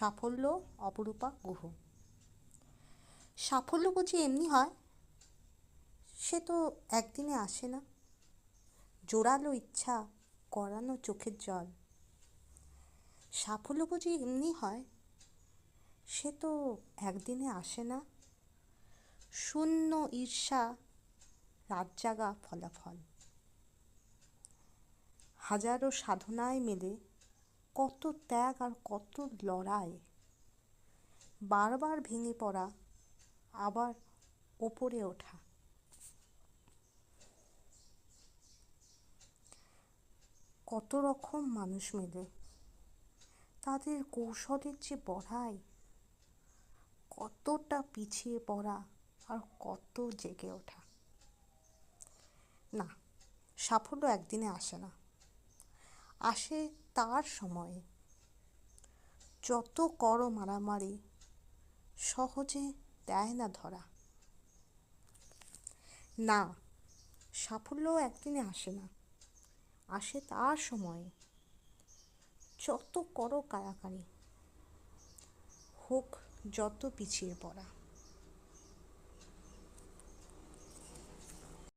সাফল্য, অপরূপা, গুহ। সাফল্য বুঝি এমনি হয়? সে তো একদিনে আসে না। জোরালো ইচ্ছা, করানো চোখের জল। সাফল্য বুঝি এমনি হয়? সে তো একদিনে আসে না। শূন্য ঈর্ষা রাত জাগা ফলাফল। হাজারো সাধনায় মেলে কত ত্যাগ আর কত লড়াই। বারবার ভেঙে পড়া, আবার ওপরে ওঠা। কত রকম মানুষ মেলে। তাদের কৌশলের যে বড়াই, কতটা পিছিয়ে পড়া আর কত জেগে ওঠা। না, সাফল্য একদিনে আসে না। আসে তার সময়ে। যত করো মারামারি, সহজে দেয় না ধরা। না, সাফল্য একদিনে আসে না, আসে তার সময়ে। যত করো কারাকারি, হোক যত পিছিয়ে পড়া।